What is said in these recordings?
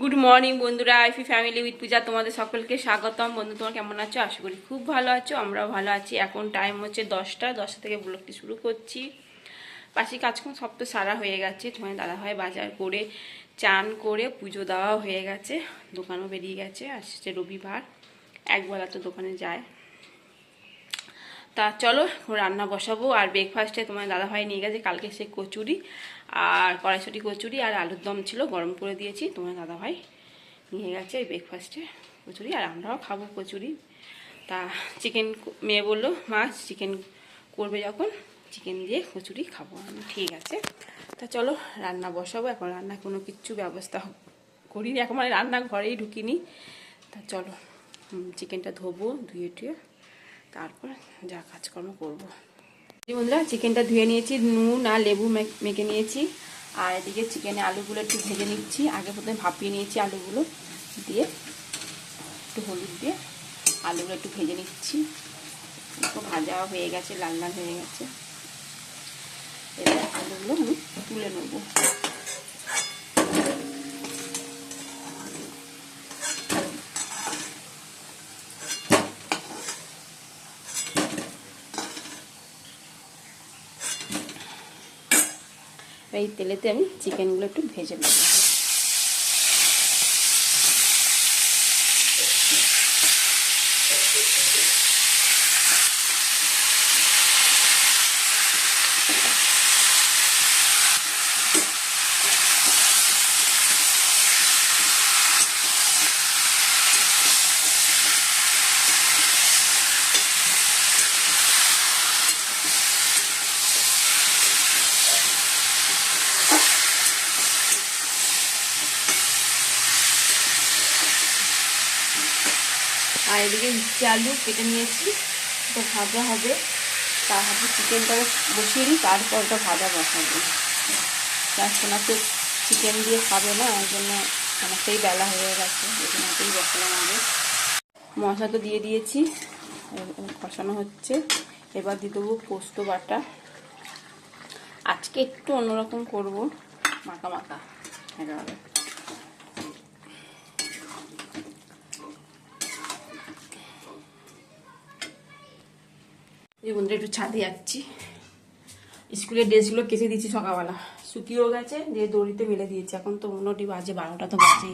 Good morning বন্ধুরা আইফি family with পূজা, তোমাদের সকলকে স্বাগতম। বন্ধু, তোমার কেমন আছো? আশা করি খুব ভালো আছো, আমরাও ভালো আছি। এখন টাইম হচ্ছে দশটা দশটা থেকে ব্লগটি শুরু করছি। পাশে কাজকর্ম সব তো সারা হয়ে গেছে। তোমার দাদা হয় বাজার করে চান করে পুজো দেওয়া হয়ে গেছে, দোকানও বেরিয়ে গেছে। আসছে রবিবার, একবেলা তো দোকানে যায়। তা চলো রান্না বসাবো। আর ব্রেকফাস্টে তোমার দাদাভাই নিয়ে গেছে কালকে সে কচুরি আর কড়াইশুটি কচুরি আর আলুর দম ছিল, গরম করে দিয়েছি। তোমার দাদাভাই নিয়ে গেছে ব্রেকফাস্টে কচুরি, আর আমরাও খাব কচুরি। তা চিকেন মেয়ে বলল, মা চিকেন করবে যখন চিকেন দিয়ে কচুরি খাব আমি। ঠিক আছে। তা চলো, রান্না বসাবো। এখন রান্না কোনো কিচ্ছু ব্যবস্থা করিনি। এখন মানে রান্না ঘরেই ঢুকিনি। তা চলো চিকেনটা ধোবো, ধুয়ে টুয়ে তারপর যা কাজকর্ম করব। বন্ধুরা চিকেনটা ধুয়ে নিয়েছি, নুন আর লেবু মেখে নিয়েছি। আর এদিকে চিকেনে আলুগুলো একটু ভেজে নিচ্ছি। আগে প্রথমে ভাপিয়ে নিয়েছি আলুগুলো দিয়ে, একটু হলুদ দিয়ে আলুগুলো একটু ভেজে নিচ্ছি। ভাজা হয়ে গেছে, লাল লাল হয়ে গেছে। এবার আলুগুলো আমি তুলে নেব। এই তেলেতে আমি চিকেনগুলো একটু ভেজে নেব আর উচ্ছে আলু কেটে নিয়েছি তো ভাজা হবে। তার হাতে চিকেনটা বসিয়ে দিই, তারপর ওটা ভাজা বসাবো। সোনা তো চিকেন দিয়ে খাবে না ওই জন্য অনেকটাই বেলা হয়ে গেছে, ওই জন্যতেই বসালাম আগে। মশলা তো দিয়ে দিয়েছি কষানো হচ্ছে। এবার দিয়ে দেবো পোস্ত বাটা। আজকে একটু অন্যরকম করব, মাখা মাখা, একেবারে। এই বন্ধুরা, একটু ছাদে যাচ্ছি। স্কুলের ড্রেসগুলো কেচে দিয়েছি সকালবেলা। শুকিয়েও গেছে দিয়ে দড়িতে মেলে দিয়েছি। এখন তো মোটামুটি বাজে, বারোটা তো বাজে।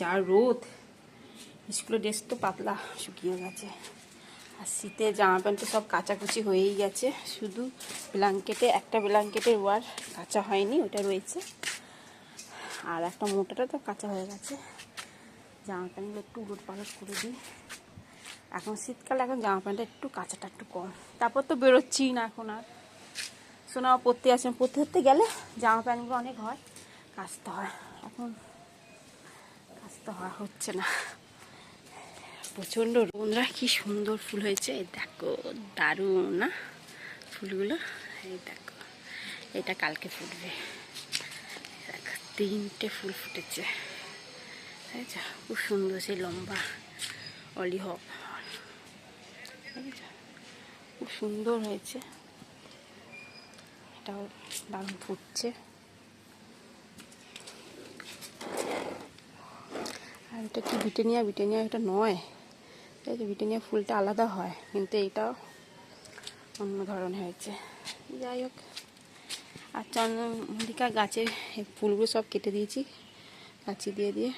যা রোদ। স্কুলের ড্রেস তো পাতলা, শুকিয়ে গেছে। আর শীতে জামা প্যান্ট সব কাচাকুচি হয়েই গেছে। শুধু ব্ল্যাঙ্কেটে, একটা ব্ল্যাঙ্কেটের ওয়ার কাঁচা হয়নি ওটা রয়েছে। আর একটা মোটাটা তো কাঁচা হয়ে গেছে। জামা প্যান্টগুলো একটু উলট পালট করে দিই। এখন শীতকালে এখন জামা প্যান্টটা একটু কাঁচাটা একটু কম। তারপর তো বেরোচ্ছি না এখন আর। সোনা পরতে আসে, পরতে ধরতে গেলে জামা প্যান্টগুলো অনেক হয়, কাচতে হয়। এখন কাচতে হয়, হচ্ছে না। প্রচণ্ড বন্ধুরা, কি সুন্দর ফুল হয়েছে। এই দেখো, দারুণ না ফুলগুলো? এই দেখো, এটা কালকে ফুটবে। দেখো, তিনটে ফুল ফুটেছে? খুব সুন্দর সেই লম্বা অলিহপ? খুব সুন্দর হয়েছে। এটাও দারুণ ফুটছে আর এটা কি বিটেনিয়া বিটেনিয়া এটা নয়। এই যে বিটেনিয়া ফুলটা আলাদা হয়, কিন্তু এইটাও অন্য ধরনের হয়েছে। যাই হোক, আর চন্দ্রমল্লিকা গাছের ফুলগুলো সব কেটে দিয়েছি। কাচি দিয়ে দিয়ে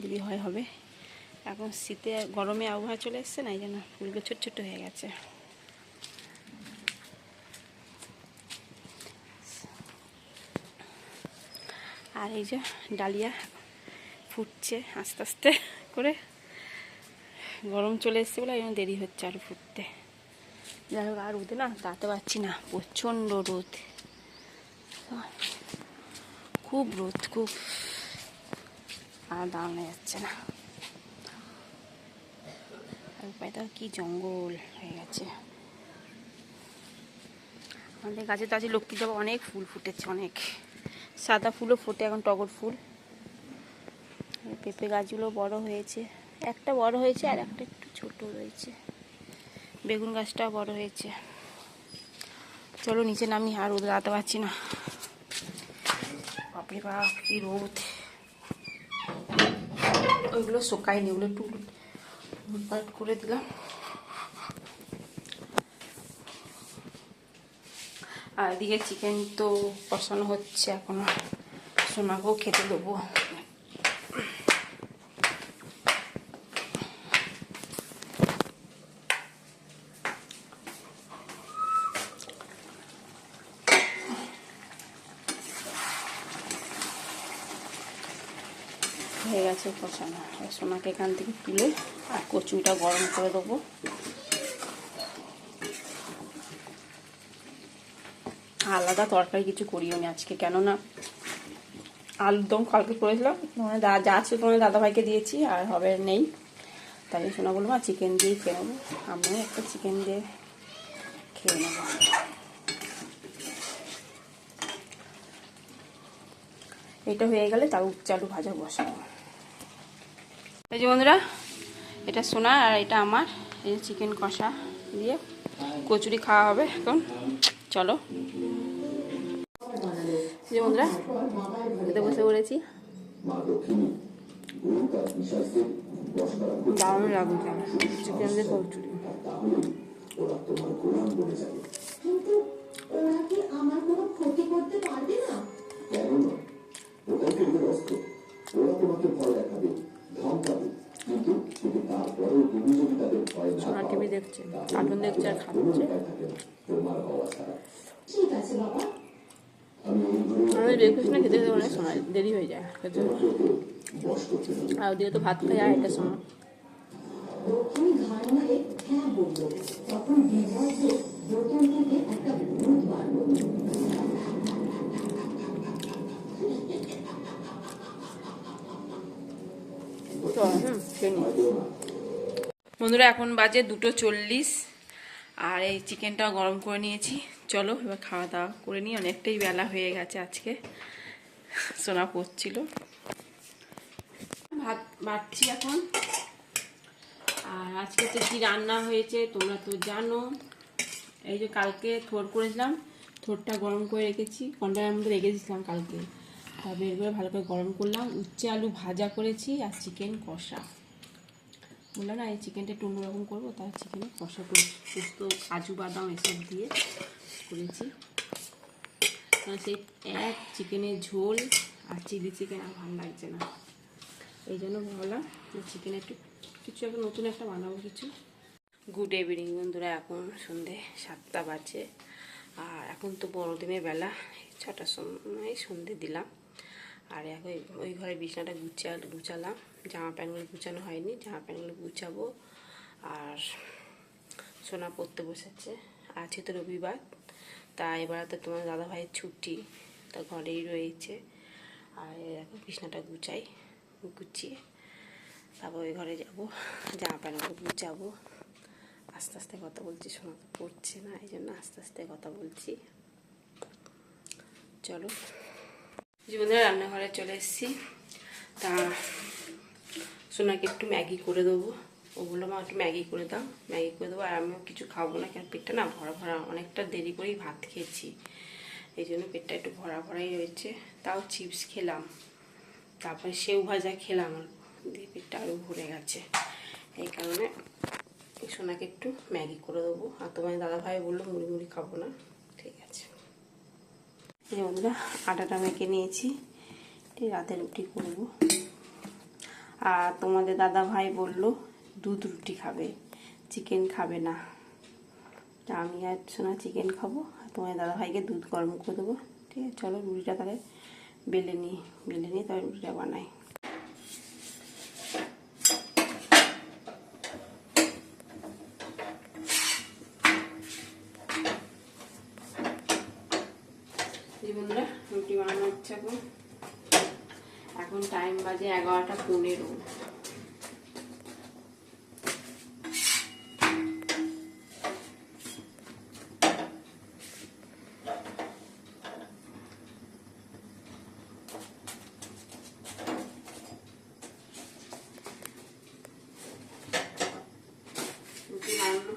দিদি হয়, হবে। এখন শীতে গরমে আবহাওয়া চলে এসছে না, এই জন্য ফুলগুলো ছোট ছোট হয়ে গেছে। আর এই যে ডালিয়া ফুটছে আস্তে আস্তে করে। গরম চলে এসছে বলে জন্য দেরি হচ্ছে আর ফুটতে। যাই হোক, আর রোদে না তাতে পারছি না, প্রচণ্ড রোদ। খুব রোদ, খুব। আর দাঁড়ানো যাচ্ছে না। পায়টা কি জঙ্গল হয়ে গেছে। আমাদের গাছে তো আছে লক্ষ্মী জবা অনেক ফুল ফুটেছে, অনেক। সাদা ফুলও ফোটে এখন টগর ফুল। পেঁপে গাছগুলো বড় হয়েছে। একটা বড় হয়েছে আর একটা একটু ছোট রয়েছে। বেগুন গাছটাও বড় হয়েছে। চলো নিচে নামি, আর রোদ লাগাতে পারছি না। বাপরে বাপ, কি রোদ। ওইগুলো শোকায়নি ওগুলো একটু উলটপালট করে দিলাম। আর এদিকে চিকেন তো কষানো হচ্ছে এখনও। সোনাকেও খেতে দেবো। গেছে কষানো সোনাকে এখান থেকে তুলে আর কচুটা গরম করে দেবো। আলাদা তরকারি কিছু করিও নি আজকে, কেননা আলুর দম কালকে করেছিলাম তোমার দা যা ছিল তোমার দাদাভাইকে দিয়েছি, আর হবে নেই। তাই শোনা বলব আর চিকেন দিয়েই খেয়ে নেব। আমিও একটা চিকেন দিয়ে খেয়ে নেব। এটা হয়ে গেলে তাও আলু ভাজা বসাবো। এই যে বন্ধুরা, এটা সোনা আর এটা আমার। এই যে চিকেন কষা দিয়ে কচুরি খাওয়া হবে এখন। চলো। যে বন্ধুরা, খেতে বসে পড়েছি। দারুণ লাগছে চিকেন দিয়ে কচুরি। ওরা কি আমার সোনা টিভি দেখছে, কার্টুন দেখছে আর খাচ্ছে। ঠিক আছে আমি এইগুলো না, খেতে অনেক সময় দেরি হয়ে যায় খেতে আর ওদিকে তো ভাত খাই আর সময়। দক্ষিণ মেরে হ্যাঁ একটা ভূত খেয়ে নিই। বন্ধুরা, এখন বাজে দুটো চল্লিশ, আর এই চিকেনটা গরম করে নিয়েছি। চলো, এবার খাওয়া দাওয়া করে নিই। অনেকটাই বেলা হয়ে গেছে আজকে। সোনা করছিল ভাত বাড়ছি এখন। আর আজকে তো কি রান্না হয়েছে, তোমরা তো জানো। এই যে কালকে থোর করেছিলাম, থোরটা গরম করে রেখেছি। কন্টেনারের মধ্যে রেখেছিলাম কালকে। তা বের করে ভালো করে গরম করলাম। উচ্চে আলু ভাজা করেছি আর চিকেন কষা। বললাম না, এই চিকেনটা একটু অন্যরকম করব তার চিকেনে কষা করে সুস্থ কাজু বাদাম এসব দিয়ে করেছি। কারণ সেই এক চিকেনের ঝোল আর চিলি চিকেন আর ভালো লাগছে না। এই জন্য ভাবলাম চিকেন একটু, কিছু একটা নতুন একটা বানাবো কিছু। গুড ইভিনিং বন্ধুরা, এখন সন্ধে সাতটা বাজে। আর এখন তো বড়দিনের বেলা ছটার সময় সন্ধে দিলাম। আর এখন ওই ঘরে বিছানাটা গুছা গুছালাম। জামা প্যান্টগুলো গুছানো হয়নি, জামা প্যান্টগুলো গুছাবো। আর সোনা পড়তে বসেছে আছে তো রবিবার তা এবার তো তোমার দাদা ভাইয়ের ছুটি, তা ঘরেই রয়েছে। আর এখন বিছানাটা গুছাই, গুছিয়ে তারপর ওই ঘরে যাব, জামা প্যান্টগুলো গুছাবো। আস্তে আস্তে কথা বলছি শোনা তো পড়ছে না, এই জন্য আস্তে আস্তে কথা বলছি। চলো। জীবনের রান্নাঘরে চলে এসেছি। তা সোনাকে একটু ম্যাগি করে দেবো। ও ওগুলো মা, একটু ম্যাগি করে দাও। ম্যাগি করে দেবো, আর আমিও কিছু খাব না কেন? পেটটা না ভরা ভরা, অনেকটা দেরি করেই ভাত খেয়েছি। এই জন্য পেটটা একটু ভরা ভরাই রয়েছে। তাও চিপস খেলাম। তারপরে সেউ ভাজা খেলাম। দিয়ে পেটটা আরও ভরে গেছে। এই কারণে সোনাকে একটু ম্যাগি করে দেবো। আর তোমার দাদাভাই বলল, মুড়ি মুড়ি খাব না। ঠিক আছে। এই বন্ধুরা, আটাটা মেখে নিয়েছি। রাতে রুটি করব। আর তোমাদের দাদা ভাই বলল, দুধ রুটি খাবে চিকেন খাবে না। তা আমি আর শোনা চিকেন খাব, আর তোমাদের দাদা ভাইকে দুধ গরম করে দেবো। ঠিক আছে, চলো রুটিটা তাহলে বেলে নিই, বেলে নিয়ে তাহলে রুটিটা বানাই এই বন্ধুরা রুটি বানানো হচ্ছে এখন এখন টাইম বাজে এগারোটা পনেরো।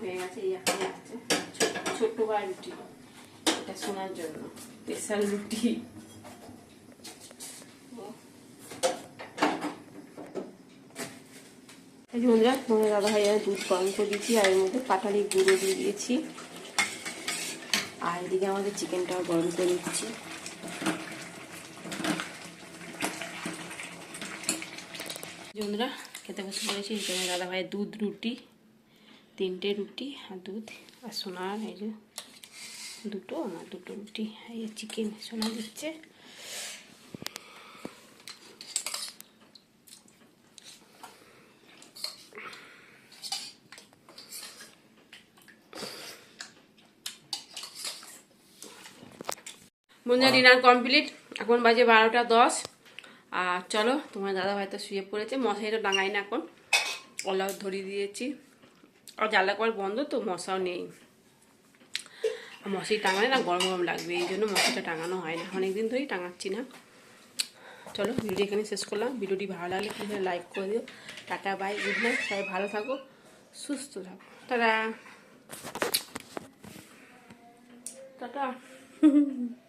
হয়ে গেছে, এই আসছে ছোট্ট করে রুটি, এটা শোনার জন্য। স্পেশাল রুটি। এই যে বন্ধুরা দাদা ভাই আমি দুধ গরম করে দিয়েছি, আর এর মধ্যে পাটালি গুঁড়ো দিয়ে দিয়েছি। আর এদিকে আমাদের চিকেনটাও গরম করে দিচ্ছি বন্ধুরা, খেতে বসে পড়েছি। এই যে আমার দাদা ভাইয়ের দুধ রুটি, তিনটে রুটি আর দুধ। আর সোনার এই যে দুটো, আমার দুটো রুটি, এই চিকেন সোনা দিচ্ছে। বন্ধুরা ডিনার কমপ্লিট এখন বাজে বারোটা দশ। আর চলো তোমার দাদা ভাই তো শুয়ে পড়েছে। মশাইটা ডাঙাই না এখন। ওলাও ধরিয়ে দিয়েছি। আর জ্বালা কর বন্ধ তো মশাও নেই। মশারি টাঙালে না গরম গরম লাগবে। এই জন্য মশারিটা টাঙানো হয় না। অনেকদিন ধরেই টাঙাচ্ছি না। চলো ভিডিও এখানে শেষ করলাম। ভিডিওটি ভালো লাগলে প্লিজ লাইক করে দিও। টাটা বাই গুড নাইট সবাই ভালো থাকো সুস্থ থাকো। টাটা। টাটা।